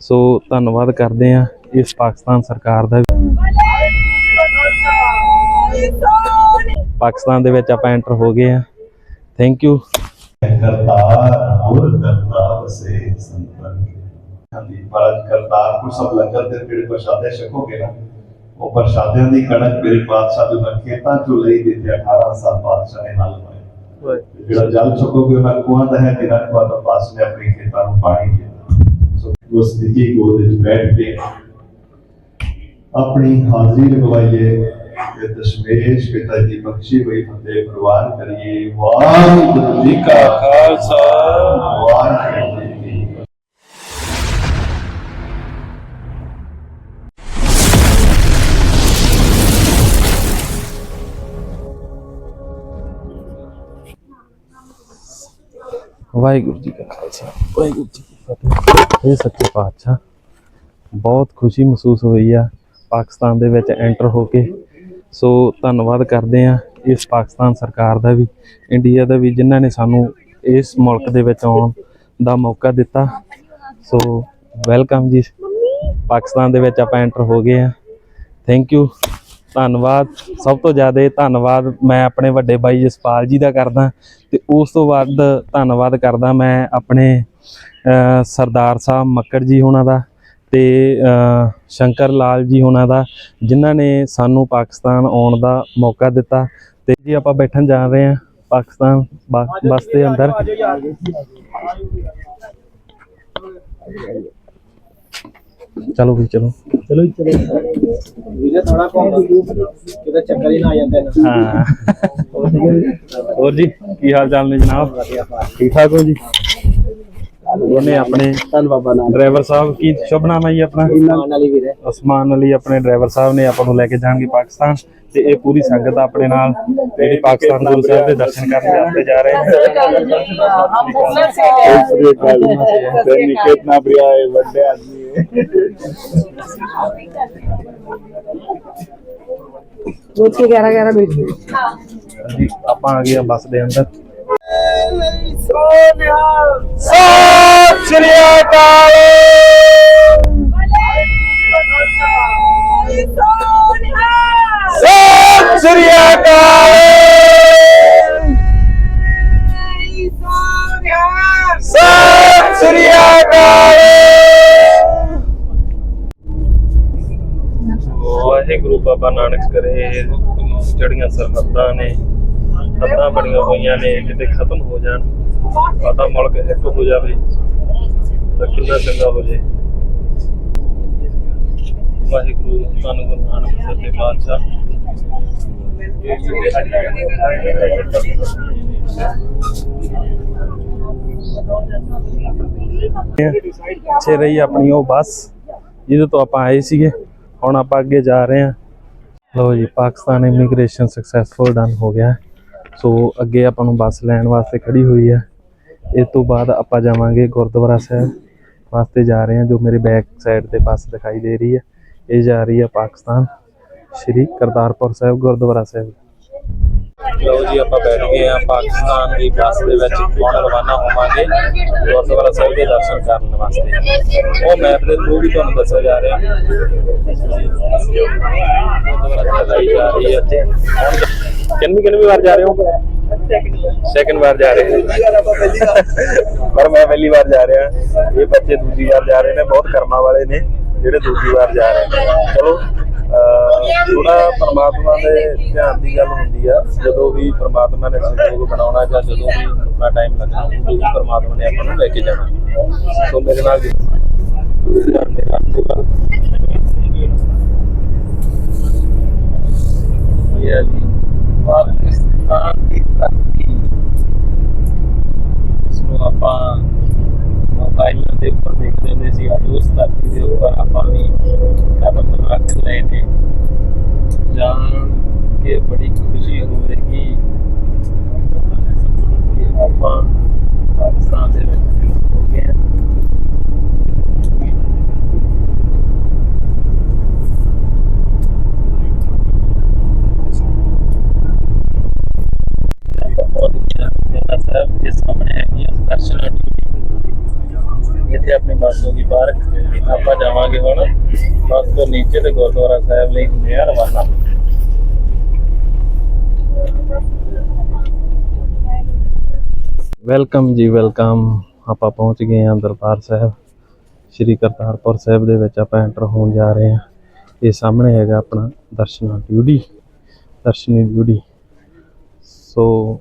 ਸੋ ਧੰਨਵਾਦ ਕਰਦੇ ਆ ਇਸ ਪਾਕਿਸਤਾਨ ਸਰਕਾਰ ਦਾ ਪਾਕਿਸਤਾਨ ਦੇ ਵਿੱਚ ਆਪਾਂ ਐਂਟਰ ਹੋ ਗਏ ਆ ਥੈਂਕ ਯੂ ਕਰਤਾਰ ਹੋਰ ਕਰਤਾਰ ਸੇ ਸੰਤਨ ਹਾਂਜੀ ਭਾਰਤ ਕਰਤਾਰ ਕੋ ਸਭ ਲੰਗਰ ਦੇ ਪੇੜ ਪ੍ਰਸ਼ਾਦੇ ਛਕੋਗੇ ਨਾ ਉਹ ਪ੍ਰਸ਼ਾਦਿਆਂ ਦੀ ਕਣਕ ਮੇਰੇ ਬਾਦਸ਼ਾਹ ਦੇ ਰੱਖੇ ਤਾਂ ਜੋ ਲਈ ਦਿੱਤੇ 18 ਸਾਲ ਬਾਦਸ਼ਾਹ ਨੇ ਨਾਲ ਹੋਏ ਜਿਹੜਾ ਜਲ ਛਕੋਗੇ ਉਹਨਾਂ ਕੋਹਾਂ ਦਾ ਹੈ ਜਿਹੜਾ ਕੋਹਾਂ ਤੋਂ ਪਾਸ ਨੇ ਆਪਣੇ ਖੇਤਾਂ ਨੂੰ ਪਾਣੀ ਦੇ ਉਸ ਸਥਿਤੀ ਗੋਦ ਵਿੱਚ ਬੈਠ ਕੇ ਆਪਣੀ ਹਾਜ਼ਰੀ ਲਗਵਾਈਏ ਤੇ ਦਸ਼ਮੇਸ਼ ਪਿਤਾ ਦੀ ਬਖਸ਼ੀ ਹੋਈ ਫਤਿਹ ਪ੍ਰਵਾਨ ਕਰੀਏ। ਵਾਹਿਗੁਰੂ ਜੀ ਕਾ ਖਾਲਸਾ। ਵਾਹਿਗੁਰੂ ਜੀ ਵਾਹਿਗੁਰੂ ਜੀ ਕਾ ਖਾਲਸਾ। ਵਾਹਿਗੁਰੂ ਜੀ ਕੀ ਫਤਿਹ। ਇਹ ਸੱਚੇ ਪਾਤਸ਼ਾਹ। ਬਹੁਤ ਖੁਸ਼ੀ ਮਹਿਸੂਸ ਹੋਈ ਆ ਪਾਕਿਸਤਾਨ ਦੇ ਵਿੱਚ ਐਂਟਰ ਹੋ ਕੇ। ਸੋ ਧੰਨਵਾਦ ਕਰਦੇ ਆ ਇਸ ਪਾਕਿਸਤਾਨ ਸਰਕਾਰ ਦਾ ਵੀ, ਇੰਡੀਆ ਦਾ ਵੀ, ਜਿਨ੍ਹਾਂ ਨੇ ਸਾਨੂੰ ਇਸ ਮੁਲਕ ਦੇ ਵਿੱਚ ਆਉਣ ਦਾ ਮੌਕਾ ਦਿੱਤਾ। ਸੋ ਵੈਲਕਮ ਜੀ। ਪਾਕਿਸਤਾਨ ਦੇ ਵਿੱਚ ਆਪਾਂ ਐਂਟਰ ਹੋ ਗਏ ਆ ਥੈਂਕ ਯੂ ਧੰਨਵਾਦ। ਸਭ ਤੋਂ ਜ਼ਿਆਦਾ ਧੰਨਵਾਦ ਮੈਂ ਆਪਣੇ ਵੱਡੇ ਬਾਈ ਜਸਪਾਲ ਜੀ ਦਾ ਕਰਦਾ। ਤੇ ਉਸ ਤੋਂ ਬਾਅਦ ਧੰਨਵਾਦ ਕਰਦਾ ਮੈਂ ਆਪਣੇ ਸਰਦਾਰ ਸਾਹਿਬ ਮੱਕੜ ਜੀ ਹੋਣਾ ਦਾ ਤੇ ਸ਼ੰਕਰ ਲਾਲ ਜੀ ਹੋਣਾ ਦਾ ਜਿਨ੍ਹਾਂ ਨੇ ਸਾਨੂੰ ਪਾਕਿਸਤਾਨ ਆਉਣ ਦਾ ਮੌਕਾ ਦਿੱਤਾ। ਤੇ ਜੀ ਆਪਾਂ ਬੈਠਣ ਜਾ ਰਹੇ ਹਾਂ ਪਾਕਿਸਤਾਨ ਬੱਸ ਦੇ ਅੰਦਰ। ਚਲੋ ਵੀ ਚਲੋ। ਚਲੋ ਜੀ, ਚਲੋ ਵੀਰੇ ਥੋੜਾ ਘੁੰਮ ਕਿਤੇ ਚੱਕਰ ਹੀ ਨਾ ਆ ਜਾਂਦੇ ਨਾ। ਹਾਂ। ਹੋਰ ਜੀ ਕੀ ਹਾਲ ਚਾਲ ਨੇ ਜਨਾਬ? ਠੀਕ ਠਾਕ ਹੋ ਜੀ? ਉਹਨੇ ਆਪਣੇ ਧੰਨ ਬਾਬਾ ਨਾਮ ਡਰਾਈਵਰ ਸਾਹਿਬ ਕੀ ਸ਼ੁਭ ਨਾਮ ਹੈ ਜੀ ਆਪਣਾ? ਅਸਮਾਨ ਅਲੀ ਵੀਰੇ ਅਸਮਾਨ ਅਲੀ ਆਪਣੇ ਡਰਾਈਵਰ ਸਾਹਿਬ ਨੇ ਆਪਾਂ ਨੂੰ ਲੈ ਕੇ ਜਾਣਗੇ ਪਾਕਿਸਤਾਨ ਤੇ ਇਹ ਪੂਰੀ ਸੰਗਤ ਆਪਣੇ ਨਾਲ ਜਿਹੜੀ ਪਾਕਿਸਤਾਨ ਗੁਰੂ ਸਾਹਿਬ ਦੇ ਦਰਸ਼ਨ ਕਰਨ ਵਾਸਤੇ ਜਾ ਰਹੇ ਹੈ ਆਪਾਂ ਆ ਗਏ ਬੱਸ ਦੇ ਅੰਦਰ। ਸੋਨਿਆ ਸਤਿ ਸ੍ਰੀ ਅਕਾਲ ਸਤਿ ਸ੍ਰੀ ਅਕਾਲ ਸਤਿ ਸ੍ਰੀ ਅਕਾਲ ਵਾਹਿਗੁਰੂ ਬਾਬਾ ਨਾਨਕ ਕਰੇ ਜਿਹੜੀਆਂ ਸਰਹੱਦਾਂ ਨੇ ਹੱਦਾਂ ਬਣੀਆਂ ਹੋਈਆਂ ਨੇ ਕਿਤੇ ਖਤਮ ਹੋ ਜਾਣ, ਸਾਡਾ ਮੁਲਕ ਇੱਕ ਹੋ ਜਾਵੇ, ਤਾਂ ਕਿੰਨਾ ਚੰਗਾ ਹੋ ਜੇ। ਵਾਹਿਗੁਰੂ, ਧੰਨ ਗੁਰੂ ਨਾਨਕ ਸੱਚੇ ਪਾਤਸ਼ਾਹ। ਪਿੱਛੇ ਰਹੀ ਆਪਣੀ ਉਹ ਬੱਸ, ਜਿਹਦੇ ਤੋਂ ਆਪਾਂ ਆਏ ਸੀਗੇ। ਹੁਣ ਆਪਾਂ ਅੱਗੇ ਜਾ ਰਹੇ ਹਾਂ। ਲੋ ਜੀ, ਪਾਕਿਸਤਾਨ ਇਮੀਗ੍ਰੇਸ਼ਨ ਸਕਸੈਸਫੁਲ ਡਨ ਹੋ ਗਿਆ। ਸੋ ਅੱਗੇ ਆਪਾਂ ਨੂੰ ਬੱਸ ਲੈਣ ਵਾਸਤੇ ਖੜੀ ਹੋਈ ਹੈ ਇਸ ਤੋਂ ਬਾਅਦ ਆਪਾਂ ਜਾਵਾਂਗੇ ਗੁਰਦੁਆਰਾ ਸਾਹਿਬ ਵਾਸਤੇ ਜਾ ਰਹੇ ਹਾਂ, ਜੋ ਮੇਰੇ ਬੈਕ ਸਾਈਡ ਤੇ ਬੱਸ ਦਿਖਾਈ ਦੇ ਰਹੀ ਹੈ ਇਹ ਜਾ ਰਹੀ ਹੈ ਪਾਕਿਸਤਾਨ, ਸ਼੍ਰੀ ਕਰਤਾਰਪੁਰ ਸਾਹਿਬ ਗੁਰਦੁਆਰਾ ਸਾਹਿਬ। ਲਓ ਜੀ, ਆਪਾਂ ਬੈਠ ਗਏ ਆ ਪਾਕਿਸਤਾਨ ਦੀ ਬੱਸ ਦੇ ਵਿੱਚ, ਹੁਣ ਰਵਾਨਾ ਹੋਵਾਂਗੇ ਗੁਰਦੁਆਰਾ ਸਾਹਿਬ ਦੇ ਦਰਸ਼ਨ ਕਰਨ ਵਾਸਤੇ। ਉਹ ਮੈਪ ਦੇ ਥਰੂ ਵੀ ਤੁਹਾਨੂੰ ਦੱਸਿਆ ਜਾ ਰਿਹਾ। ਗੁਰਦੁਆਰਾ ਸਾਹਿਬ ਜਾ ਰਹੀ ਹੈ ਹੁਣ ਕਿੰਨੀ ਕਿੰਨੀ ਵਾਰ ਜਾ ਰਹੇ ਹੋ? ਸੈਕਿੰਡ ਵਾਰ ਜਾ ਰਹੇ ਪਰ ਮੈਂ ਪਹਿਲੀ ਵਾਰ ਜਾ ਰਿਹਾ। ਇਹ ਬੱਚੇ ਦੂਜੀ ਵਾਰ ਜਾ ਰਹੇ ਨੇ, ਬਹੁਤ ਕਰਮਾਂ ਵਾਲੇ ਨੇ, ਜਿਹੜੇ ਦੂਜੀ ਵਾਰ ਜਾ ਰਹੇ ਨੇ। ਚਲੋ ਥੋੜਾ ਪਰਮਾਤਮਾ ਦੇ ਧਿਆਨ ਦੀ ਗੱਲ ਹੁੰਦੀ ਆ। ਜਦੋਂ ਵੀ ਪਰਮਾਤਮਾ ਨੇ ਸੰਯੋਗ ਬਣਾਉਣਾ ਜਾਂ ਜਦੋਂ ਵੀ ਆਪਣਾ ਟਾਈਮ ਲੱਗਣਾ, ਉਦੋਂ ਵੀ ਪਰਮਾਤਮਾ ਨੇ ਆਪਾਂ ਨੂੰ ਲੈ ਕੇ ਜਾਣਾ। ਸੋ ਮੇਰੇ ਨਾਲ ਜੀ ਮੇਰਾ ਅੰਤਿਮ ਇਹ ਜੀ। ਪਾਕਿਸਤਾਨ ਦੀ ਧਰਤੀ ਇਸ ਨੂੰ ਆਪਾਂ ਮੋਬਾਈਲਾਂ ਦੇ ਉੱਪਰ ਦੇਖਦੇ ਹੁੰਦੇ ਸੀ, ਅੱਜ ਉਸ ਧਰਤੀ ਦੇ ਉੱਪਰ ਆਪਾਂ ਵੀ ਕਦਮ ਰੱਖ ਲਏ ਨੇ ਜਾਣ ਕੇ ਬੜੀ ਖੁਸ਼ੀ ਹੋਵੇਗੀ ਕਿ ਆਪਾਂ ਪਾਕਿਸਤਾਨ ਦੇ ਵਿੱਚ ਹੋ ਗਏ ਹਾਂ ਬਹੁਤ ਅੱਛਾ ਸਾਹਿਬ ਦੇ ਸਾਹਮਣੇ ਹੈਗੀ ਆ ਦਰਸ਼ਨ ਇੱਥੇ ਆਪਣੀ ਬੱਸ ਹੋ ਗਈ ਪਾਰਕ ਆਪਾਂ ਜਾਵਾਂਗੇ ਹੁਣ ਬਸ ਤੇ ਗੁਰਦੁਆਰਾ ਸਾਹਿਬ ਲਈ ਹੁੰਦੇ ਆ ਰਵਾਨਾ ਵੈਲਕਮ ਜੀ ਵੈਲਕਮ ਆਪਾਂ ਪਹੁੰਚ ਗਏ ਹਾਂ ਦਰਬਾਰ ਸਾਹਿਬ। ਸ਼੍ਰੀ ਕਰਤਾਰਪੁਰ ਸਾਹਿਬ ਦੇ ਵਿੱਚ ਆਪਾਂ ਐਂਟਰ ਹੋਣ ਜਾ ਰਹੇ ਹਾਂ। ਇਹ ਸਾਹਮਣੇ ਹੈਗਾ ਆਪਣਾ ਦਰਸ਼ਨਾ ਡਿਊਟੀ, ਦਰਸ਼ਨੀ ਡਿਊਟੀ। ਸੋ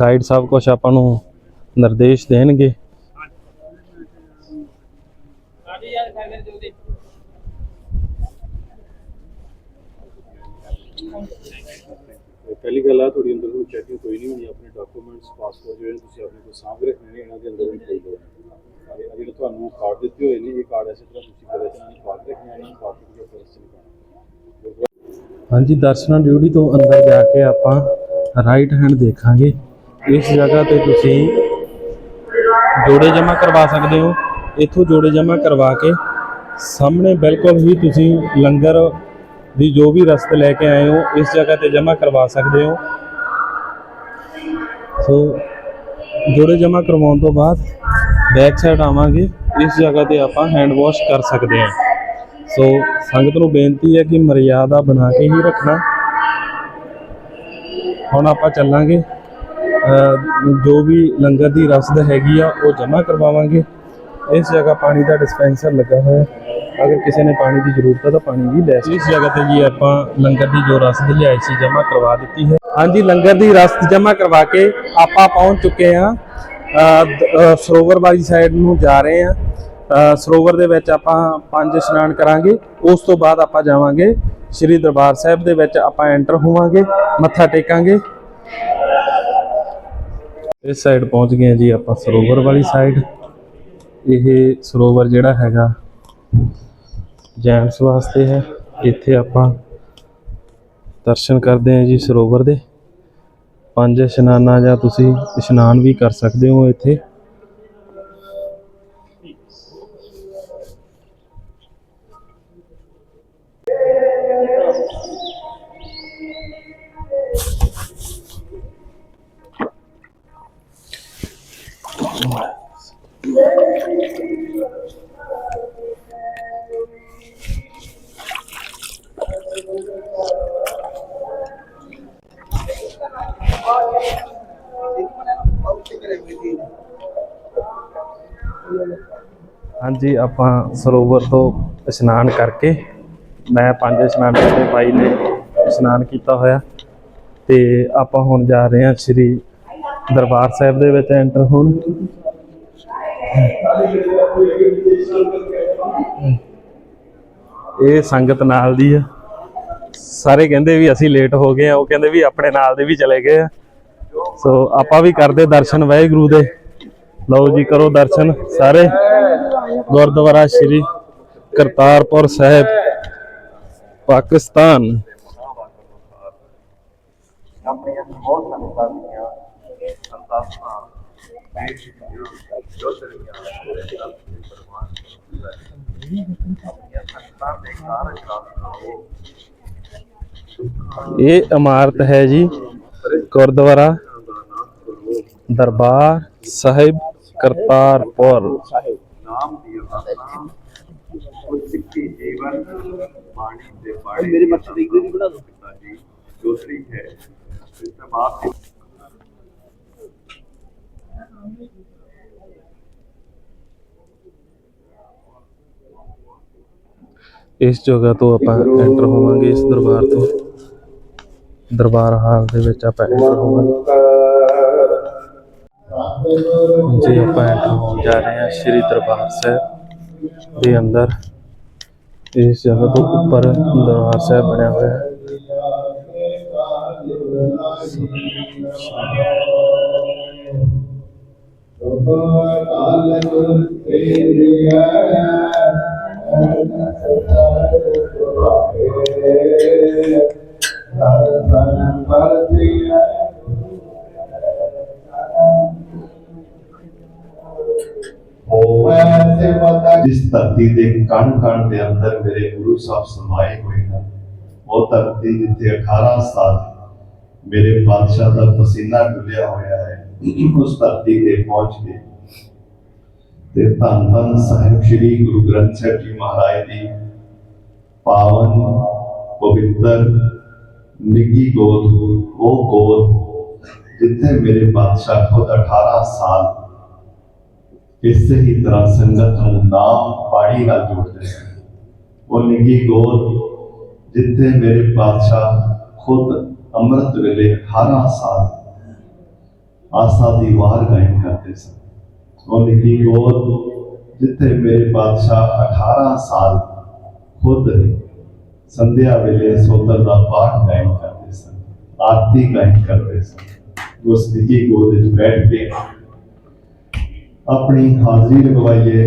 ਗਾਈਡ ਸਾਹਿਬ ਕੁਛ ਆਪਾਂ ਨੂੰ ਨਿਰਦੇਸ਼ ਦੇਣਗੇ। ਪਹਿਲੀ ਗੱਲ ਆ ਤੁਹਾਡੀ ਅੰਦਰ ਕੋਈ ਚੈਕਿੰਗ ਕੋਈ ਨਹੀਂ ਹੋਣੀ ਆਪਣੇ ਡਾਕੂਮੈਂਟਸ ਪਾਸਪੋਰਟ ਜਿਹੜੇ ਤੁਸੀਂ ਆਪਣੇ ਕੋਲ ਸਾਂਭ ਕੇ ਰੱਖਣੇ ਨੇ ਇਹਨਾਂ ਦੇ ਅੰਦਰ ਵੀ ਕੋਈ ਦੋ ਆ ਜਿਹੜੇ ਤੁਹਾਨੂੰ ਕਾਰਡ ਦਿੱਤੇ ਹੋਏ ਨੇ ਇਹ ਕਾਰਡ ਐਸੇ ਤਰ੍ਹਾਂ ਤੁਸੀਂ ਕਦੇ ਚਾਹੇ ਪਾ ਕੇ ਰੱਖਣੇ ਨੇ ਬਾਕੀ ਕੋਈ ਫ਼ਰਕ ਨਹੀਂ ਪੈਣਾ ਹਾਂਜੀ ਦਰਸ਼ਨਾ ਡਿਊਟੀ ਤੋਂ ਅੰਦਰ ਜਾ ਕੇ ਆਪਾਂ ਰਾਈਟ ਹੈਂਡ ਦੇਖਾਂਗੇ ਇਸ ਜਗ੍ਹਾ ਤੇ ਤੁਸੀਂ ਜੋੜੇ ਜਮ੍ਹਾਂ ਕਰਵਾ ਸਕਦੇ ਹੋ ਇੱਥੋਂ ਜੋੜੇ ਜਮ੍ਹਾਂ ਕਰਵਾ ਕੇ ਸਾਹਮਣੇ ਬਿਲਕੁਲ ਹੀ ਤੁਸੀਂ ਲੰਗਰ ਦੀ ਜੋ ਵੀ ਰਸਤ ਲੈ ਕੇ ਆਏ ਹੋ, ਇਸ ਜਗ੍ਹਾ ਤੇ ਜਮ੍ਹਾਂ ਕਰਵਾ ਸਕਦੇ ਹੋ। ਸੋ ਜੋੜੇ ਜਮ੍ਹਾਂ ਕਰਵਾਉਣ ਤੋਂ ਬਾਅਦ ਬੈਕ ਸਾਈਡ ਆਵਾਂਗੇ। ਇਸ ਜਗ੍ਹਾ ਤੇ ਆਪਾਂ ਹੈਂਡ ਵਾਸ਼ ਕਰ ਸਕਦੇ ਹਾਂ। ਸੋ ਸੰਗਤ ਨੂੰ ਬੇਨਤੀ ਹੈ ਕਿ ਮਰਿਆਦਾ ਬਣਾ ਕੇ ਹੀ ਰੱਖਣਾ। ਹੁਣ ਆਪਾਂ ਚੱਲਾਂਗੇ। ਜੋ ਵੀ ਲੰਗਰ ਦੀ ਰਸਦ ਹੈਗੀ ਆ, ਉਹ ਜਮ੍ਹਾਂ ਕਰਵਾਵਾਂਗੇ। ਇਸ ਜਗ੍ਹਾ ਪਾਣੀ ਦਾ ਡਿਸਪੈਂਸਰ ਲੱਗਾ ਹੋਇਆ। ਹੈ। ਅਗਰ ਕਿਸੇ ਨੇ ਪਾਣੀ ਦੀ ਜ਼ਰੂਰਤ ਹੈ ਤਾਂ ਪਾਣੀ ਵੀ ਲੈ ਸਕਦੇ ਇਸ ਜਗ੍ਹਾ ਤੇ ਜੀ ਆਪਾਂ ਲੰਗਰ ਦੀ ਜੋ ਰਸਦ ਲਿਆਈ ਸੀ ਜਮ੍ਹਾਂ ਕਰਵਾ ਦਿੱਤੀ ਹੈ। ਹਾਂਜੀ ਲੰਗਰ ਦੀ ਰਸਦ ਜਮ੍ਹਾਂ ਕਰਵਾ ਕੇ ਆਪਾਂ ਪਹੁੰਚ ਚੁੱਕੇ ਹਾਂ। ਸਰੋਵਰ ਵਾਲੀ ਸਾਈਡ ਨੂੰ ਜਾ ਰਹੇ ਹਾਂ। ਸਰੋਵਰ ਦੇ ਵਿੱਚ ਆਪਾਂ ਪੰਜ ਇਸ਼ਨਾਨ ਕਰਾਂਗੇ। ਉਸ ਤੋਂ ਬਾਅਦ ਆਪਾਂ ਜਾਵਾਂਗੇ ਸ੍ਰੀ ਦਰਬਾਰ ਸਾਹਿਬ ਦੇ ਵਿੱਚ ਆਪਾਂ ਐਂਟਰ ਹੋਵਾਂਗੇ ਮੱਥਾ ਟੇਕਾਂਗੇ। ਇਸ ਸਾਈਡ ਪਹੁੰਚ ਗਏ ਜੀ ਆਪਾਂ ਸਰੋਵਰ ਵਾਲੀ ਸਾਈਡ ਇਹ ਸਰੋਵਰ ਜਿਹੜਾ ਹੈਗਾ ਜੈਂਟਸ ਵਾਸਤੇ ਹੈ। ਇੱਥੇ ਆਪਾਂ ਦਰਸ਼ਨ ਕਰਦੇ ਹਾਂ ਜੀ ਸਰੋਵਰ ਦੇ। ਪੰਜ ਇਸ਼ਨਾਨਾਂ ਜਾਂ ਤੁਸੀਂ ਇਸ਼ਨਾਨ ਵੀ ਕਰ ਸਕਦੇ ਹੋ ਇੱਥੇ। ਹਾਂਜੀ, ਆਪਾਂ ਸਰੋਵਰ ਤੋਂ ਇਸ਼ਨਾਨ ਕਰਕੇ, ਮੈਂ ਪੰਜ ਇਸ਼ਨਾਨ ਕੀਤੇ, ਬਾਈ ਨੇ ਇਸ਼ਨਾਨ ਕੀਤਾ ਹੋਇਆ। ਤੇ ਆਪਾਂ ਹੁਣ ਜਾ ਰਹੇ ਹਾਂ ਸ੍ਰੀ ਦਰਬਾਰ ਸਾਹਿਬ ਦੇ ਵਿੱਚ ਐਂਟਰ ਹੋਣ। ਇਹ ਸੰਗਤ ਨਾਲ ਦੀ ਆ। ਸਾਰੇ ਕਹਿੰਦੇ ਵੀ ਅਸੀਂ ਲੇਟ ਹੋ ਗਏ ਆ, ਉਹ ਕਹਿੰਦੇ ਵੀ ਆਪਣੇ ਨਾਲ ਦੇ ਵੀ ਚਲੇ ਗਏ ਆ। ਸੋ ਆਪਾਂ ਵੀ ਕਰਦੇ ਦਰਸ਼ਨ ਵਾਹਿਗੁਰੂ ਦੇ। ਲਓ ਜੀ, ਕਰੋ ਦਰਸ਼ਨ ਸਾਰੇ। ਗੁਰਦੁਆਰਾ ਸ੍ਰੀ ਕਰਤਾਰਪੁਰ ਸਾਹਿਬ ਪਾਕਿਸਤਾਨ। ਇਹ ਇਮਾਰਤ ਹੈ ਜੀ ਗੁਰਦੁਆਰਾ ਦਰਬਾਰ ਸਾਹਿਬ ਕਰਤਾਰਪੁਰ। ਨਾਮ ਦੀ ਅਰਦਾਸਾਂ ਉਹ ਸਿੱਖੀ ਜੀਵਨ ਬਾਣੀ ਦੇ ਬਾਣੀ ਮੇਰੇ ਮੱਥੇ ਤੇ ਇੱਕ ਵੀ ਬਣਾ ਦਿਓ। ਪਿਤਾ ਜੀ ਜੋਤਰੀ ਹੈ ਇਸ ਤੋਂ ਬਾਅਦ ਇਸ ਜਗ੍ਹਾ ਤੋਂ ਆਪਾਂ ਐਂਟਰ ਹੋਵਾਂਗੇ ਇਸ ਦਰਬਾਰ ਤੋਂ ਦਰਬਾਰ ਹਾਲ ਦੇ ਵਿੱਚ ਆਪਾਂ ਐਂਟਰ ਹੋਵਾਂਗੇ ਜੀ ਆਪਾਂ ਐਂਟਰ ਹੋਣ ਜਾ ਰਹੇ ਹਾਂ ਸ੍ਰੀ ਦਰਬਾਰ ਸਾਹਿਬ ਦੇ ਅੰਦਰ। ਇਸ ਜਗ੍ਹਾ ਤੋਂ ਉੱਪਰ ਦਰਬਾਰ ਸਾਹਿਬ ਬਣਿਆ ਹੋਇਆ ਹੈ। ਜਿਸ ਧਰਤੀ ਦੇ ਕਣ ਕਣ ਦੇ ਅੰਦਰ ਮੇਰੇ ਗੁਰੂ ਸਾਹਿਬ ਸਮਾਏ ਹੋਏ ਹਨ, ਉਹ ਧਰਤੀ ਜਿੱਥੇ 18 ਸਾਲ ਮੇਰੇ ਬਾਦਸ਼ਾਹ ਦਾ ਪਸੀਨਾ ਡੁੱਲਿਆ ਹੋਇਆ ਹੈ, ਉਸ ਧਰਤੀ ਤੇ ਪਹੁੰਚ ਗਏ। ਤੇ ਧੰਨ ਧੰਨ ਸਾਹਿਬ ਸ੍ਰੀ ਗੁਰੂ ਗ੍ਰੰਥ ਸਾਹਿਬ ਜੀ ਮਹਾਰਾਜ ਦੀ ਪਾਵਨ, ਪਵਿੱਤਰ, ਨਿੱਗੀ ਗੋਦ, ਉਹ ਗੋਦ ਜਿੱਥੇ ਮੇਰੇ ਬਾਦਸ਼ਾਹ ਖੁਦ 18 ਸਾਲ ਇਸੇ ਹੀ ਤਰ੍ਹਾਂ ਸੰਗਤ ਨੂੰ ਨਾਮ ਪਾਣੀ ਨਾਲ ਜੋੜਦੇ ਹਨ ਉਹ ਨਿੱਗੀ ਗੋਦ ਜਿੱਥੇ ਮੇਰੇ ਪਾਤਸ਼ਾਹ ਖੁਦ ਅੰਮ੍ਰਿਤ ਵੇਲੇ 18 ਸਾਲ ਆਸਾ ਦੀ ਵਾਰ ਗਾਇਨ ਕਰਦੇ ਸਨ। ਉਹ ਨਿੱਕੀ ਗੋਦ ਜਿੱਥੇ ਮੇਰੇ ਬਾਦਸ਼ਾਹ 18 ਸਾਲ ਖੁਦ ਸੰਧਿਆ ਵੇਲੇ ਸੋਤਰ ਦਾ ਪਾਠ ਗਾਇਨ ਕਰਦੇ ਸਨ, ਆਰਤੀ ਗਾਇਨ ਕਰਦੇ ਸਨ। ਉਸ ਨਿੱਕੀ ਗੋਦ ਵਿੱਚ ਬੈਠ ਕੇ ਆਪਣੀ ਹਾਜ਼ਰੀ ਲਗਵਾਈਏ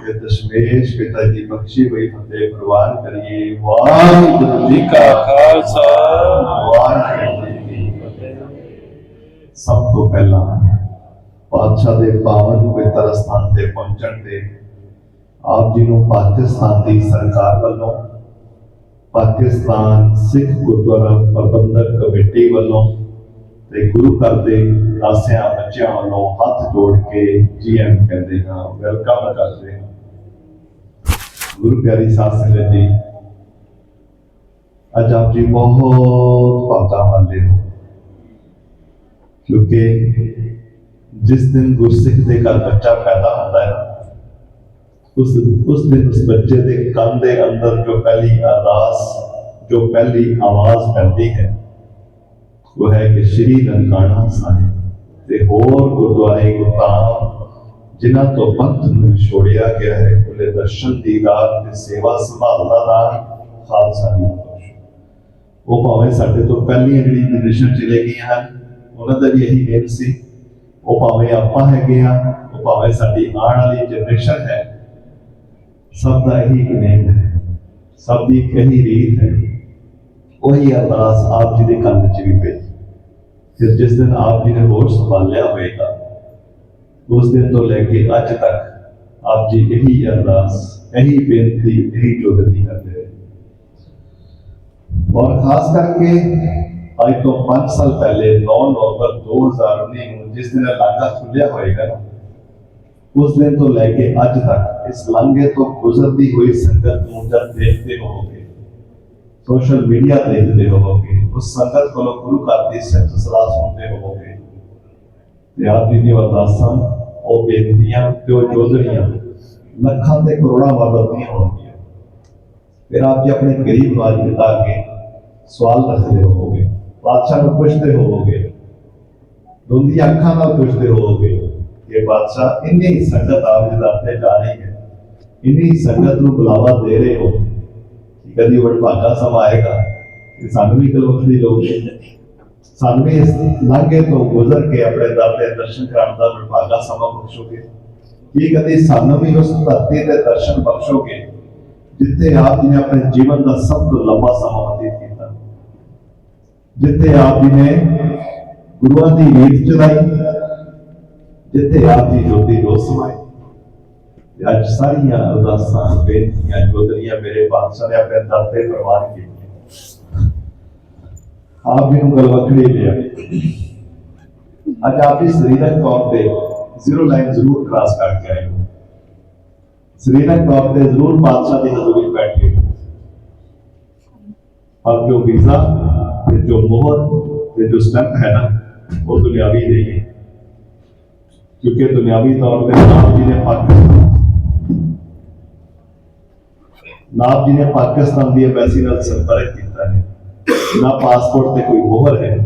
ਤੇ ਦਸ਼ਮੇਸ਼ ਪਿਤਾ ਜੀ ਬਖਸ਼ੀ ਹੋਈ ਫਤਿਹ ਪ੍ਰਵਾਨ ਕਰੀਏ। ਵਾਹਿਗੁਰੂ ਜੀ ਕਾ ਖਾਲਸਾ। ਵਾਹਿਗੁਰੂ ਜੀ ਕੀ ਫਤਿਹ ਸਭ ਤੋਂ ਪਹਿਲਾਂ ਪਾਤਸ਼ਾਹ ਦੇ ਪਾਵਨ ਪਵਿੱਤਰ ਸਥਾਨ ਤੇ ਪਹੁੰਚਣ ਤੇ ਆਪ ਜੀ ਨੂੰ ਪਾਕਿਸਤਾਨ ਦੀ ਸਰਕਾਰ ਵੱਲੋਂ ਪਾਕਿਸਤਾਨ ਸਿੱਖ ਗੁਰਦੁਆਰਾ ਪ੍ਰਬੰਧਕ ਕਮੇਟੀ ਵੱਲੋਂ ਤੇ ਗੁਰੂ ਘਰ ਦੇ ਦਾਸਿਆਂ ਬੱਚਿਆਂ ਵੱਲੋਂ ਹੱਥ ਜੋੜ ਕੇ ਜੀ ਕਹਿੰਦੇ ਹਾਂ ਵੈਲਕਮ ਕਰਦੇ ਹਾਂ। ਗੁਰੂ ਪਿਆਰੀ ਸਾਧ ਸੰਗਤ ਜੀ, ਅੱਜ ਆਪ ਜੀ ਬਹੁਤ ਭਾਗਾ ਵਾਲੇ ਹੋ। ਕਿਉਂਕਿ ਜਿਸ ਦਿਨ ਗੁਰਸਿੱਖ ਦੇ ਘਰ ਬੱਚਾ ਪੈਦਾ ਹੁੰਦਾ ਹੈ, ਉਸ ਉਸ ਦਿਨ ਉਸ ਬੱਚੇ ਦੇ ਕੰਨ ਦੇ ਅੰਦਰ ਜੋ ਪਹਿਲੀ ਅਰਦਾਸ ਜੋ ਪਹਿਲੀ ਆਵਾਜ਼ ਪੈਂਦੀ ਹੈ ਉਹ ਹੈ ਕਿ ਸ਼੍ਰੀ ਨਨਕਾਣਾ ਸਾਹਿਬ ਤੇ ਹੋਰ ਗੁਰਦੁਆਰੇ ਗੁਰਧਾਮ ਜਿਨ੍ਹਾਂ ਤੋਂ ਪੰਥ ਨੂੰ ਛੋੜਿਆ ਗਿਆ ਹੈ ਉਹਦੇ ਦਰਸ਼ਨ ਦੀਦਾਰ ਤੇ ਸੇਵਾ ਸੰਭਾਲ ਦਾ ਖਾਲਸਾ ਜੀ ਉਹ ਭਾਵੇਂ ਸਾਡੇ ਤੋਂ ਪਹਿਲੀਆਂ ਜਿਹੜੀ ਜਨਰੇਸ਼ਨ ਚਲੇ ਗਈਆਂ ਹਨ ਉਹਨਾਂ ਦਾ ਵੀ ਇਹੀ ਨੇਮ ਸੀ ਉਹ ਭਾਵੇਂ ਆਪਾਂ ਹੈਗੇ ਆ ਉਹ ਭਾਵੇਂ ਸਾਡੀ ਆਉਣ ਵਾਲੀ ਜਨਰੇਸ਼ਨ ਹੈ ਸਭ ਦਾ ਇਹੀ ਨੇਮ ਹੈ ਸਭ ਦੀ ਇੱਕ ਰੀਤ ਹੈ ਉਹੀ ਅਰਦਾਸ ਆਪ ਜੀ ਦੇ ਕੰਨ 'ਚ ਵੀ ਪਈ ਫਿਰ ਜਿਸ ਦਿਨ ਆਪ ਜੀ ਨੇ ਹੋਰ ਸੰਭਾਲਿਆ ਹੋਏਗਾ ਉਸ ਦਿਨ ਤੋਂ ਲੈ ਕੇ ਅੱਜ ਤੱਕ ਆਪ ਜੀ ਇਹੀ ਅਰਦਾਸ ਇਹੀ ਬੇਨਤੀ ਇਹੀ ਜੋਗਤੀ ਕਰਦੇ ਰਹੇ ਔਰ ਖਾਸ ਕਰਕੇ ਅੱਜ ਤੋਂ 5 ਸਾਲ ਪਹਿਲੇ 9 ਨਵੰਬਰ 2019 ਨੂੰ ਜਿਸ ਦਿਨ ਲਾਂਘਾ ਖੁੱਲਿਆ ਹੋਏਗਾ ਨਾ, ਉਸ ਦਿਨ ਤੋਂ ਲੈ ਕੇ ਅੱਜ ਤੱਕ ਇਸ ਲਾਂਘੇ ਤੋਂ ਗੁਜ਼ਰਦੀ ਹੋਈ ਸੰਗਤ ਨੂੰ ਜਦ ਦੇਖਦੇ ਹੋਵੋਗੇ ਸੋਸ਼ਲ ਮੀਡੀਆ ਦੇਖਦੇ ਹੋਵੋਗੇ, ਉਸ ਸੰਗਤ ਕੋਲੋਂ ਗੁਰੂ ਘਰ ਦੀ ਸਿਫਤ ਸਲਾਹ ਸੁਣਦੇ ਹੋਵੋਗੇ। ਤੇ ਆਪ ਦੀ ਅਰਦਾਸਾਂ, ਉਹ ਬੇਨਤੀਆਂ ਤੇ ਉਹ ਜੋਦੜੀਆਂ ਲੱਖਾਂ ਤੇ ਕਰੋੜਾਂ ਵਾਰ ਦੀਆਂ ਹੋਣਗੀਆਂ। ਫਿਰ ਆਪ ਜੀ ਆਪਣੇ ਗਰੀਬ ਬਾਜ ਪਿਤਾ ਕੇ ਸਵਾਲ ਰੱਖਦੇ ਹੋਵੋਗੇ, ਬਾਦਸ਼ਾਹ ਨੂੰ ਪੁੱਛਦੇ ਹੋਵੋਗੇ ਰੋਂਦੀਆਂ ਅੱਖਾਂ ਨਾਲ ਪੁੱਛਦੇ ਹੋਵੋਗੇ ਕਿ ਬਾਦਸ਼ਾਹ, ਇੰਨੀ ਸੰਗਤ ਆਪ ਜੀ ਦਾ ਤੇ ਜਾ ਰਹੀ ਹੈ, ਇੰਨੀ ਸੰਗਤ ਨੂੰ ਬੁਲਾਵਾ ਦੇ ਰਹੇ ਹੋ। ਕਦੀ ਵਡਭਾਗਾ ਸਮਾਂ ਆਏਗਾ ਕਿ ਸਾਨੂੰ ਵੀ ਗਲਵਖੜੀ ਲੋਗੇ। ਸਾਨੂੰ ਵੀ ਇਸ ਲਾਂਘੇ ਤੋਂ ਗੁਜ਼ਰ ਕੇ ਆਪਣੇ ਦਰ ਦੇ ਦਰਸ਼ਨ ਕਰਨ ਦਾ ਵਡਭਾਗਾ ਸਮਾਂ ਬਖਸ਼ੋਗੇ। ਕੀ ਕਦੀ ਸਾਨੂੰ ਵੀ ਉਸ ਧਰਤੀ ਦੇ ਦਰਸ਼ਨ ਬਖਸ਼ੋਗੇ, ਜਿੱਥੇ ਆਪ ਜੀ ਨੇ ਆਪਣੇ ਜੀਵਨ ਦਾ ਸਭ ਤੋਂ ਲੰਬਾ ਸਮਾਂ ਬਤੀਤ ਕੀਤਾ। ਜਿੱਥੇ ਆਪ ਜੀ ਨੇ ਗੁਰੂਆਂ ਦੀ ਰੀਤ ਚਲਾਈ ਜਿੱਥੇ ਆਪ ਜੀ ਜੋਤੀ ਜੋਤ ਸਮਾਏ ਤੇ ਅੱਜ ਸਾਰੀਆਂ ਅਰਦਾਸਾਂ, ਬੇਨਤੀਆਂ ਜੋਦਰੀਆਂ ਮੇਰੇ ਬਾਦਸ਼ਾਹ ਨੇ ਆਪਣੇ ਦਰ ਤੇ ਪ੍ਰਵਾਨ ਕੀਤੀਆਂ। ਆਪ ਵੀ ਨੂੰ ਗਲਵਕੜੀ ਲਿਆ ਅੱਜ ਆਪ ਹੀ ਸਰੀਰਕ ਤੌਰ ਤੇ ਜ਼ੀਰੋ ਲਾਈਨ ਜ਼ਰੂਰ ਕ੍ਰਾਸ ਕਰਕੇ ਆਏ ਹੋ। ਸਰੀਰਕ ਤੌਰ ਤੇ ਜ਼ਰੂਰ ਬਾਦਸ਼ਾਹ ਦੀ ਹਜ਼ੂਰੀ ਬੈਠੇ ਪਰ ਜੋ ਵੀਜ਼ਾ ਤੇ ਜੋ ਮੋਹਰ ਤੇ ਜੋ ਸਟੈਂਪ ਹੈ ਨਾ, ਉਹ ਦੁਨਿਆਵੀ ਨਹੀਂ ਹੈ। ਕਿਉਂਕਿ ਦੁਨਿਆਵੀ ਤੌਰ ਤੇ ਆਪ ਜੀ ਨੇ ਪਾਕਿਸਤਾਨ ਨਾ ਜੀ ਨੇ ਪਾਕਿਸਤਾਨ ਦੀ ਐਮਬੈਸੀ ਨਾਲ ਸੰਪਰਕ ਕੀਤਾ ਹੈ ਨਾ ਪਾਸਪੋਰਟ ਤੇ ਕੋਈ ਮੋਹਰ ਹੈ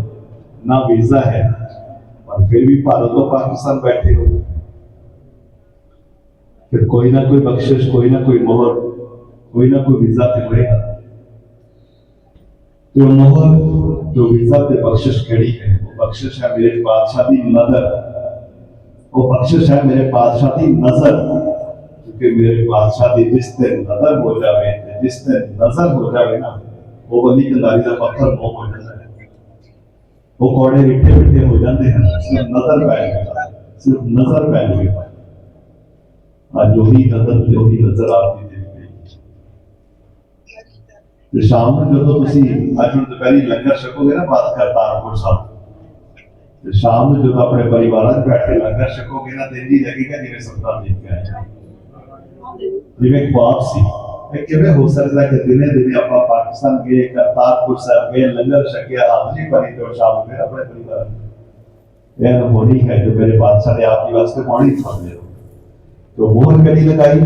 ਨਾ ਵੀਜ਼ਾ ਹੈ पर फिर भी भारत और पाकिस्तान बैठे हो। फिर कोई ना कोई बख्शिश, कोई ना कोई मोहर, कोई ना कोई वीज़ा ते होएगा जो तो मोहर, जो वीज़ा ते बख्शिश खड़ी है, वो बख्शिश है मेरे बादशाह की मदर वो बख्शिश है मेरे बादशाह की नज़र। ਕਿਉਂਕਿ ਮੇਰੇ ਬਾਦਸ਼ਾਹ ਦੀ ਜਿਸ ਤੇ ਨਜ਼ਰ ਹੋ ਜਾਵੇ ਤੇ ਜਿਸ ਤੇ ਨਜ਼ਰ ਹੋ ਜਾਵੇ ਨਾ ਉਹ ਬਲੀ ਕੰਦਾਰੀ ਦਾ ਪੱਥਰ ਮੋਹ ਹੋ ਜਾਂਦਾ ਹੈ ਉਹ ਕੋੜੇ ਮਿੱਠੇ ਮਿੱਠੇ ਹੋ ਜਾਂਦੇ ਹਨ ਸਿਰਫ ਨਜ਼ਰ ਪੈ ਜਾਵੇ ਸਿਰਫ ਨਜ਼ਰ ਪੈ ਜਾਵੇ ਅੱਜ ਉਹੀ ਨਜ਼ਰ ਤੇ ਉਹੀ ਨਜ਼ਰ ਆਪਦੀ ਦੇ ਪਈ ਤੇ ਸ਼ਾਮ ਨੂੰ ਜਦੋਂ ਤੁਸੀਂ ਅੱਜ ਹੁਣ ਦੁਪਹਿਰੀ ਲੰਗਰ ਛਕੋਗੇ ਨਾ ਬਾਤ ਕਰਤਾਰਪੁਰ ਸਾਹਿਬ ਤੇ ਸ਼ਾਮ ਨੂੰ ਜਦੋਂ ਆਪਣੇ ਪਰਿਵਾਰਾਂ 'ਚ ਬੈਠ ਕੇ ਲੰਗਰ ਛਕੋਗੇ ਨਾ ਦਿਨ ਜੀ ਲੱਗੇਗਾ ਜਿਵੇਂ ਸੁਪਨਾ ਦੇਖ ਕੇ ਆਏ ਹਾਂ। ਜਿਵੇਂ ਖੁਆਬ ਸੀ ਇਹ ਕਿਵੇਂ ਹੋ ਸਕਦਾ ਕਿ ਦਿਨੇ ਦਿਨੇ ਆਪਾਂ ਪਾਕਿਸਤਾਨ ਗਏ ਕਰਤਾਰਪੁਰ ਸਾਹਿਬ ਗਏ ਲੰਗਰ ਛਕਿਆ ਹਾਜ਼ਰੀ ਭਰੀ ਤੇ ਸ਼ਾਮ ਨੂੰ ਫਿਰ ਆਪਣੇ ਪਰਿਵਾਰ ਨੂੰ। ਇਹ ਹੋਣੀ ਹੈ ਜੋ ਮੇਰੇ ਬਾਦਸ਼ਾਹ ਨੇ ਆਪ ਜੀ ਵਾਸਤੇ ਪਾਣੀ ਸਮਝੇ तो मोहर कड़ी लगाई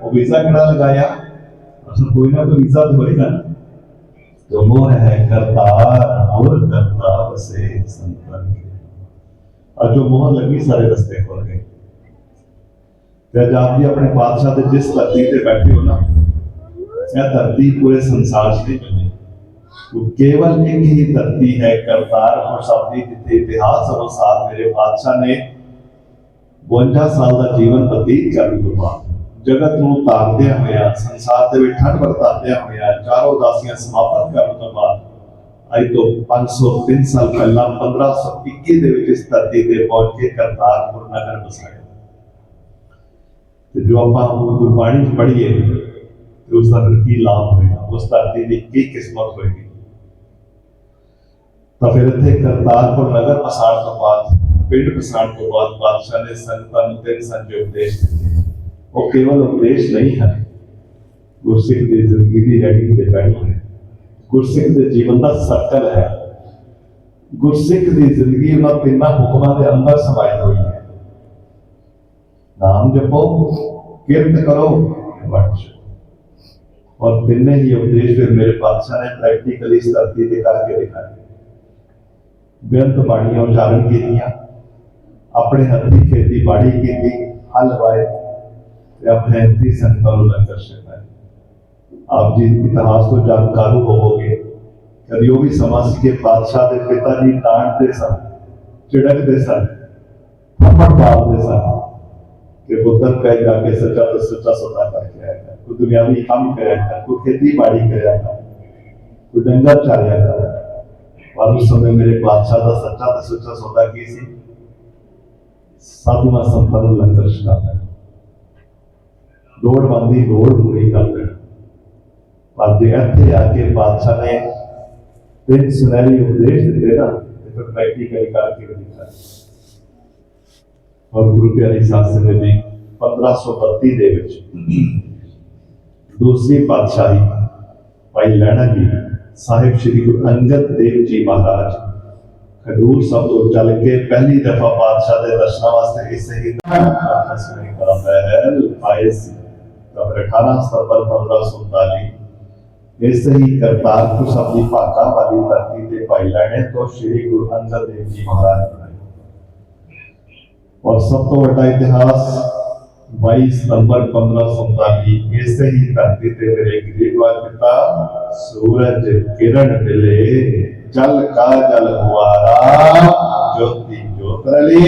वो वीजा कड़ा लगाया असल कोई ना कोई वीजा तो होएगा तो मोह है करतार मोहर करता बसे संतन के और जो मोहर लगी सारे रस्ते खुल गए ਤੇ ਅੱਜ ਆਪ ਜੀ ਆਪਣੇ ਬਾਦਸ਼ਾਹ ਦੇ ਜਿਸ ਧਰਤੀ ਤੇ ਬੈਠੇ ਹੋ ਨਾ ਇਹ ਧਰਤੀ ਪੂਰੇ ਸੰਸਾਰ 'ਚ ਨਹੀਂ ਬਣੀ ਉਹ ਕੇਵਲ ਇੱਕ ਹੀ ਧਰਤੀ ਹੈ ਕਰਤਾਰਪੁਰ ਸਾਹਿਬ ਦੀ, ਜਿੱਥੇ ਇਤਿਹਾਸ ਅਨੁਸਾਰ ਮੇਰੇ ਪਾਤਸ਼ਾਹ ਨੇ 52 ਸਾਲ ਦਾ ਜੀਵਨ ਬਤੀਤ ਕਰਨ ਤੋਂ ਬਾਅਦ ਜਗਤ ਨੂੰ ਤਾਰਦਿਆਂ ਹੋਇਆ, ਸੰਸਾਰ ਦੇ ਵਿੱਚ ਠੰਡ ਵਰਤਾਦਿਆਂ ਹੋਇਆ, ਚਾਰੋਂ ਉਦਾਸੀਆਂ ਸਮਾਪਤ ਕਰਨ ਤੋਂ ਬਾਅਦ ਅੱਜ ਤੋਂ 503 ਸਾਲ ਪਹਿਲਾਂ 1521 ਦੇ ਵਿੱਚ ਇਸ ਧਰਤੀ ਤੇ ਪਹੁੰਚ ਕੇ ਕਰਤਾਰਪੁਰ ਨਗਰ ਵਸਾਇਆ ਤੇ ਜੋ ਆਪਾਂ ਹੁਣ ਗੁਰਬਾਣੀ ਚ ਪੜ੍ਹੀਏ, ਤੇ ਉਸ ਦਾ ਫਿਰ ਕੀ ਲਾਭ ਹੋਏਗਾ? ਉਸ ਧਰਤੀ ਦੀ ਕੀ ਕਿਸਮਤ ਹੋਏਗੀ? ਤਾਂ ਫਿਰ ਇੱਥੇ ਕਰਤਾਰਪੁਰ ਨਗਰ ਪਸਾਰ ਤੋਂ ਬਾਅਦ, ਪਿੰਡ ਪਸਾਰ ਤੋਂ ਬਾਅਦ ਬਾਦਸ਼ਾਹ ਨੇ ਸੰਗਤਾਂ ਨੂੰ ਤਿੰਨ ਸੰਜੇ ਉਪਦੇਸ਼ ਦਿੱਤੇ ਉਹ ਕੇਵਲ ਉਪਦੇਸ਼ ਨਹੀਂ ਹਨ ਗੁਰਸਿੱਖ ਦੀ ਜ਼ਿੰਦਗੀ ਦੀ ਰੈਡੀ ਤੇ ਬੈਠ ਹੈ। ਗੁਰਸਿੱਖ ਦੇ ਜੀਵਨ ਦਾ ਸਰਕਲ ਹੈ। ਗੁਰਸਿੱਖ ਦੀ ਜ਼ਿੰਦਗੀ ਉਹਨਾਂ ਤਿੰਨਾਂ ਹੁਕਮਾਂ ਦੇ ਅੰਦਰ ਸਮਾਈ ਹੋਈ ਹੈ ਨਾਮ ਜਪੋ ਕਿਰਤ ਕਰੋ ਵੰਡ और तिन्ने ही उपदेश फिर मेरे बादशाह ने प्रैक्टिकली इस धरती पे करके दिखाए ਬੇਅੰਤ ਬਾਣੀਆਂ ਉਚਾਰਨ ਕੀਤੀਆਂ ਆਪਣੇ ਹੱਥੀਂ ਖੇਤੀ ਬਾੜੀ ਕੀਤੀ ਹਲ ਵਾਏ ਤੇ ਆਪਣੇ ਹੱਥੀਂ ਸੰਤਾਂ ਨੂੰ ਲੰਗਰ ਛਕਾਇਆ ਆਪ ਜੀ ਇਤਿਹਾਸ ਤੋਂ ਜਾਣਕਾਰੂ ਹੋਵੋਗੇ ਕਦੀ ਉਹ ਵੀ ਸਮਾਂ ਸੀ ਕਿ ਬਾਦਸ਼ਾਹ ਦੇ ਪਿਤਾ ਜੀ ਡਾਂਟਦੇ ਸਨ ਝਿੜਕਦੇ ਸਨ ਥੱਪੜ ਮਾਰਦੇ ਸਨ ਕਿ ਪੁੱਤਰ ਕਹਿ ਜਾ ਕੇ ਸੱਚਾ ਤੋਂ ਸੱਚਾ ਸੌਦਾ ਕਰਕੇ ਆਇਆ ਕਰ ਕੋਈ ਦੁਨਿਆਵੀ ਕੰਮ ਕਰਿਆ ਕਰ ਕੋਈ ਖੇਤੀ ਬਾੜੀ ਕਰਿਆ ਕਰ ਕੋਈ ਡੰਗਰ ਚਾਰਿਆ ਕਰ ਪਰ ਉਸ ਸਮੇਂ ਮੇਰੇ ਬਾਦਸ਼ਾਹ ਦਾ ਸੱਚਾ ਤੇ ਸੱਚਾ ਸੌਦਾ ਕੀ ਸੀ ਸਾਧੂਆਂ ਸੰਤਾਂ ਨੂੰ ਲੰਗਰ ਛਕਾਉਣਾ ਲੋੜਵੰਦੀ ਲੋੜ ਪੂਰੀ ਕਰ ਦੇਣਾ ਪਰ ਜੇ ਇੱਥੇ ਆ ਕੇ ਬਾਦਸ਼ਾਹ ਨੇ ਤਿੰਨ ਸੁਨਹਿਰੀ ਉਪਦੇਸ਼ ਦਿੱਤੇ ਨਾ ਤੇ ਫਿਰ ਪ੍ਰੈਕਟੀਕਲੀ ਕਰਕੇ ਦਿਖਾਇਆ ਔਰ ਗੁਰੂ ਪਿਆਰੀ ਸਾਧ ਸੰਗਤ ਜੀ 1532 ਦੇ ਵਿੱਚ ਦੂਸਰੀ ਪਾਤਸ਼ਾਹੀ ਭਾਈ ਲਹਿਣਾ ਜੀ, ਸਾਹਿਬ ਸ੍ਰੀ ਗੁਰੂ ਅੰਗਦ ਦੇਵ ਜੀ ਮਹਾਰਾਜ, ਖਡੂਰ ਸਾਹਿਬ ਤੋਂ ਚੱਲ ਕੇ ਪਹਿਲੀ ਦਫਾ ਪਾਤਸ਼ਾਹ ਦੇ ਦਰਸ਼ਨਾਂ ਵਾਸਤੇ ਇਸ ਹੀ ਤਸਵੀਰ ਕਰਾਉਂਦਾ ਹੈ ਆਏ ਤਾਂ 18 ਸਤੰਬਰ 1547 ਇਸ ਹੀ ਕਰਤਾਰਪੁਰ ਸਾਹਿਬ ਦੀ ਭਾਗਾ ਵਾਲੀ ਧਰਤੀ ਤੇ ਭਾਈ ਲੈਣੇ ਤੋਂ ਸ੍ਰੀ ਗੁਰੂ ਅੰਗਦ ਦੇਵ ਜੀ ਮਹਾਰਾਜ ਔਰ ਸਭ ਤੋਂ ਵੱਡਾ ਇਤਿਹਾਸ 22 ਸਤੰਬਰ 1547 ਇਸੇ ਹੀ ਧਰਤੀ ਤੇ ਮੇਰੇ ਗਰੀਬਾ ਪਿਤਾ ਸੂਰਜ ਕਿਰਨ ਮਿਲੇ ਜਲ ਕਾ ਜਲ ਹੁਆਰਾ ਜੋਤੀ ਜੋਤ ਰਲੀ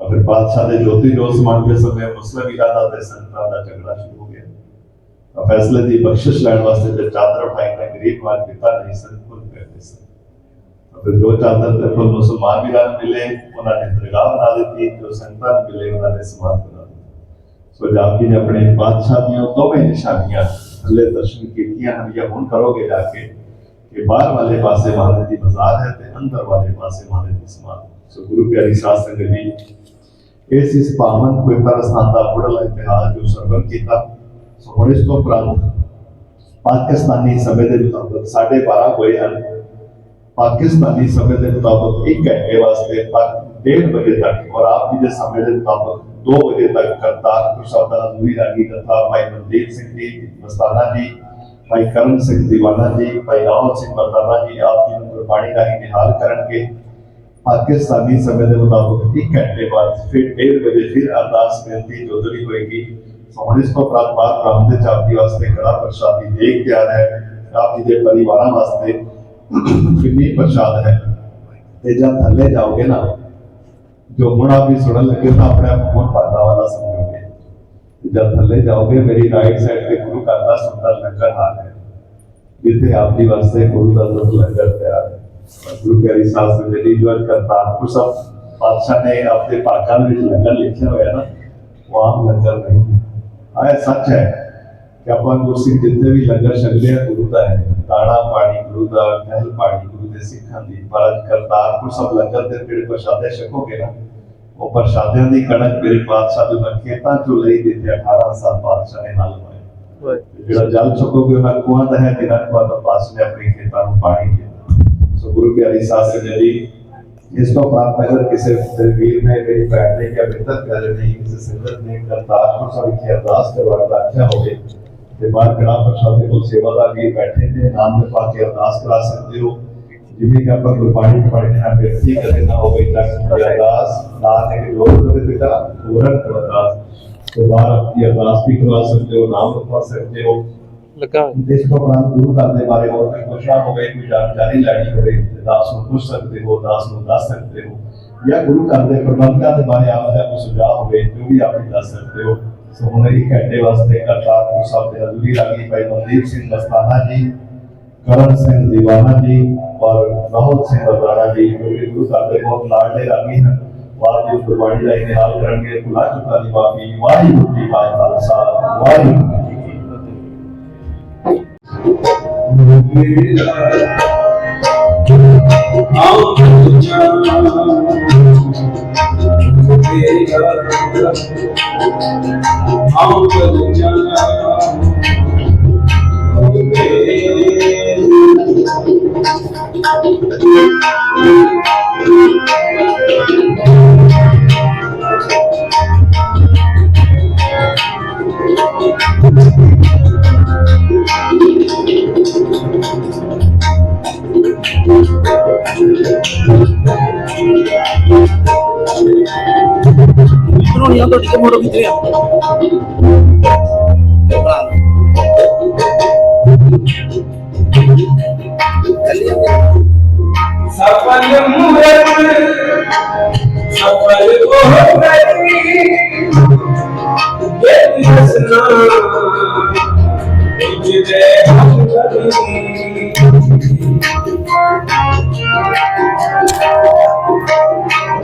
ਫਿਰ ਬਾਦਸ਼ਾਹ ਦੇ ਜੋਤੀ ਜੋਤ ਸਮਾਨ ਦੇ ਸਮੇਂ ਮੁਸਲਮ ਇਰਾਦਾ ਤੇ ਸੰਤਾਂ ਦਾ ਝਗੜਾ ਸ਼ੁਰੂ ਹੋ ਗਿਆ ਫੈਸਲੇ ਦੀ ਬਖਸ਼ਿਸ਼ ਲੈਣ ਵਾਸਤੇ ਤੇ ਚਾਦਰ ਉਠਾਈ ਤਾਂ ਗਰੀਬ ਵਾਲ ਪਿਤਾ ਨੇ ਸੰਤ ਫਿਰ ਜੋ ਚਾਦਰ ਤੇ ਫਿਰ ਮੁਸਲਮਾਨ ਵੀਰਾਂ ਨੂੰ ਮਿਲੇ ਉਹਨਾਂ ਨੇ ਦਰਗਾਹ ਬਣਾ ਦਿੱਤੀ ਜੋ ਸੰਗਤਾਂ ਨੂੰ ਮਿਲੇ ਉਹਨਾਂ ਨੇ ਸਮਾਧ ਬਣਾ ਦਿੱਤਾ ਸੋ ਜਾਪ ਜੀ ਨੇ ਆਪਣੇ ਬਾਦਸ਼ਾਹ ਦੀਆਂ ਦੋਵੇਂ ਨਿਸ਼ਾਨੀਆਂ ਥੱਲੇ ਦਰਸ਼ਨ ਕੀਤੀਆਂ ਹਨ ਜਾਂ ਹੁਣ ਕਰੋਗੇ ਜਾ ਕੇ ਕਿ ਬਾਹਰ ਵਾਲੇ ਪਾਸੇ ਮਹਾਰਾਜ ਦੀ ਬਾਜ਼ਾਰ ਹੈ ਤੇ ਅੰਦਰ ਵਾਲੇ ਪਾਸੇ ਮਹਾਰਾਜ ਦੀ ਸਮਾਧ ਸੋ ਗੁਰੂ ਪਿਆਰੀ ਸਾਧ ਸੰਗਤ ਜੀ ਇਸ ਇਸ ਪਾਵਨ ਪਵਿੱਤਰ ਸਥਾਨ ਦਾ ਬੜਾ ਇਤਿਹਾਸ ਜੋ ਸਰਵਨ ਕੀਤਾ ਸੋ ਹੁਣ ਇਸ ਤੋਂ ਉਪਰੰਤ ਪਾਕਿਸਤਾਨੀ ਸਮੇਂ ਦੇ ਮੁਤਾਬਕ 12:30 ਹੋਏ ਹਨ ਪਾਕਿਸਤਾਨੀ ਸਮੇਂ ਦੇ ਮੁਤਾਬਕ 1 ਘੰਟੇ ਵਾਸਤੇ ਪਰ 1:30 ਵਜੇ ਤੱਕ ਔਰ ਆਪ ਜੀ ਦੇ ਸਮੇਂ ਦੇ ਮੁਤਾਬਕ 2 ਵਜੇ ਤੱਕ ਕਰਤਾਰਪੁਰ ਸਾਹਿਬ ਦਾ ਅਧੂਰੀ ਰਾਗੀ ਕਥਾ ਭਾਈ ਮਨਦੀਪ ਸਿੰਘ ਜੀ ਮਸਤਾਨਾ ਜੀ ਭਾਈ ਕਰਨ ਸਿੰਘ ਦੀਵਾਨਾ ਜੀ ਭਾਈ ਰਾਹੁਲ ਸਿੰਘ ਮਰਦਾਨਾ ਜੀ ਆਪ ਜੀ ਨੂੰ ਗੁਰਬਾਣੀ ਰਾਹੀਂ ਨਿਹਾਲ ਕਰਨਗੇ ਪਾਕਿਸਤਾਨੀ ਸਮੇਂ ਦੇ ਮੁਤਾਬਕ 1 ਘੰਟੇ ਬਾਅਦ ਫਿਰ 1:30 ਵਜੇ ਫਿਰ ਅਰਦਾਸ ਬੇਨਤੀ ਜੋਦੜੀ ਹੋਏਗੀ ਸੋ ਹੁਣ ਇਸ ਤੋਂ ਉਪਰੰਤ ਬਾਅਦ ਬ੍ਰਹਮ ਦੇ ਚਾਪੀ ਵਾਸਤੇ ਕੜਾ ਪ੍ਰਸ਼ਾਦੀ ਦੇਖ ਤਿਆਰ ਹੈ ਕਿੰਨੀ ਪ੍ਰਸ਼ਾਦ ਹੈ? ਤੇ ਜਦ ਥੱਲੇ ਜਾਓਗੇ ਨਾ, ਜੋ ਹੁਣ ਵੀ ਸੁਣਨ ਲੱਗੇ ਤਾਂ ਆਪਣੇ ਆਪ ਬਹੁਤ ਫਾਇਦਾ ਵਾਲਾ ਸਮਝੋਗੇ। ਜਦ ਥੱਲੇ ਜਾਓਗੇ, ਮੇਰੀ ਰਾਈਟ ਸਾਈਡ ਤੇ ਗੁਰੂ ਘਰ ਦਾ ਸੁੰਦਰ ਲੰਗਰ ਹਾਲ ਹੈ। ਜਿੱਥੇ ਆਪ ਜੀ ਵਾਸਤੇ ਗੁਰੂ ਦਾ ਲੰਗਰ ਤਿਆਰ ਹੈ। ਗੁਰੂ ਪਿਆਰੀ ਸਾਧ ਸੰਗਤ ਜੀ, ਜੋ ਕਰਤਾਰਪੁਰ ਸਾਹਿਬ ਪਾਤਸ਼ਾਹ ਨੇ ਆਪਣੇ ਭਾਗਾਂ ਵਿੱਚ ਲੰਗਰ ਲਿਖਿਆ ਹੋਇਆ ਨਾ, ਉਹ ਆਮ ਲੰਗਰ ਨਹੀਂ ਆਹ ਸੱਚ ਹੈ ਕਿ ਆਪਾਂ ਗੁਰਸਿੱਖ ਜਿੱਥੇ ਵੀ ਲੰਗਰ ਛਕਦੇ ਆ, ਗੁਰੂ ਦਾ ਹੈ। ਦਾਣਾ ਗੁਰੂ ਦਾ ਮਹਿਲ ਪਾਣੀ ਗੁਰੂ ਸਿੱਖਾਂ ਦੀ। ਅੱਜ ਕਰਤਾਰਪੁਰ ਸਭ ਲੰਗਰ ਦੇ ਜਿਹੜੇ ਪ੍ਰਸ਼ਾਦੇ ਛਕੋਗੇ ਨਾ ਉਹ ਪ੍ਰਸ਼ਾਦਿਆਂ ਦੀ ਕਣਕ ਮੇਰੇ ਪਾਤਸ਼ਾਹ ਦੇ ਖੇਤਾਂ ਚੋਂ ਲਈ ਦਿੱਤੇ 18 ਸਾਲ ਬਾਦਸ਼ਾਹ ਨੇ ਨਾਲ ਹੋਏ ਜਿਹੜਾ ਜਲ ਚੁੱਕੋਗੇ ਉਹਨਾਂ ਕੁਆਂ ਦਾ ਹੈ ਜਿਨ੍ਹਾਂ ਕੁਆਂ ਦਾ ਪਾਸ ਨੇ ਆਪਣੇ ਖੇਤਾਂ ਨੂੰ ਪਾਣੀ ਦਿੱਤਾ। ਸੋ ਗੁਰੂ ਪਿਆਰੀ ਸਾਸਤ ਨੇ ਜੀ ਇਸ ਤੋਂ ਪ੍ਰਾਪਤ ਅਗਰ ਕਿਸੇ ਦਰਵੀਰ ਨੇ ਮੇਰੀ ਭੈਣ ਨੇ ਕਿਹਾ ਬਿੰਦਰ ਕਰ ਨਹੀਂ ਕਿਸੇ ਸੰਗਤ ਨੇ ਕਰਤਾਰਪੁਰ ਸਾਹਿਬ ਦੀ ਅਰਦਾਸ ਦਾ ਆਖਿਆ ਹੋਵੇ ਤੇ ਬਾਹਰ ਕੜਾ ਪ੍ਰਸ਼ਾਦ ਦੇ ਕੋਲ ਸੇਵਾਦਾਰ ਵੀ ਬੈਠੇ ਨੇ ਨਾਮ ਦੇ ਪਾ ਕੇ ਅਰਦਾਸ ਕਰਾ ਸਕਦੇ ਹੋ। ਜਿਵੇਂ ਕਿ ਆਪਾਂ ਗੁਰਬਾਣੀ ਪੜ੍ਹਦੇ ਹਾਂ ਵਿਅਕਤੀ ਕਦੇ ਨਾ ਹੋਵੇ ਤਾਂ ਅਰਦਾਸ ਨਾਮ ਦੇ ਲੋਕ ਦੇ ਪਿਤਾ ਪੂਰਨ ਅਰਦਾਸ। ਤੇ ਬਾਹਰ ਆਪਣੀ ਅਰਦਾਸ ਵੀ ਕਰਾ ਸਕਦੇ ਹੋ ਨਾਮ ਰਖਵਾ ਸਕਦੇ ਹੋ। ਲਗਾ। ਦੇਸ਼ ਤੋਂ ਪ੍ਰਾਂਤ ਗੁਰੂ ਘਰ ਦੇ ਬਾਰੇ ਹੋਰ ਕੋਈ ਪੁੱਛਣਾ ਹੋਵੇ ਕੋਈ ਜਾਣਕਾਰੀ ਲੈਣੀ ਹੋਵੇ ਦਾਸ ਨੂੰ ਪੁੱਛ ਸਕਦੇ ਹੋ ਦਾਸ ਨੂੰ ਦੱਸ ਸਕਦੇ ਹੋ। ਜਾਂ ਗੁਰੂ ਘਰ ਦੇ ਪ੍ਰਬੰਧਕਾਂ ਦੇ ਬਾਰੇ ਆਪਦਾ ਕੋਈ ਸੁਝਾਅ ਹੋਵੇ ਜੋ ਵੀ ਆਪ ਦੱਸ ਸਕਦੇ ਹੋ। ਸੋ ਉਹਨਾਂ ਦੀ ਘੰਟੇ ਵਾਸਤੇ ਕਰਤਾਰਪੁਰ ਸਾਹਿਬ ਦੇ ਹਜ਼ੂਰੀ ਰਾਗੀ ਭਾਈ ਮਨਦੀਪ ਸਿੰਘ ਮਸਤਾਨਾ ਜੀ, ਕਰਨ ਸਿੰਘ ਦੀਵਾਨਾ ਜੀ ਔਰ ਰਾਹੁਲ ਸਿੰਘ ਬਰਾੜਾ ਜੀ ਜਿਹੜੇ ਗੁਰੂ ਸਾਹਿਬ ਦੇ ਬਹੁਤ ਲਾਡਲੇ ਰਾਗੀ ਹਨ। ਵਾਹਿਗੁਰੂ ਜੀ ਗੁਰਬਾਣੀ ਦਾ ਇਤਿਹਾਸ ਕਰਨਗੇ। ਭੁਲਾ ਚੁੱਕਾ ਦੀ ਮਾਫੀ। ਵਾਹਿਗੁਰੂ ਜੀ ਕਾ ਖਾਲਸਾ। ਵਾਹਿਗੁਰੂ ਜੀ ਕੀ ਫਤਿਹ। ਆਉ ਜਨ ਤੁਹਾਡੀ ਕਿ Anong to? Di ka mo rin dito yan. Sapal murat.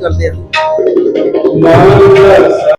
ਕਰਦੇ ਆ Namaste.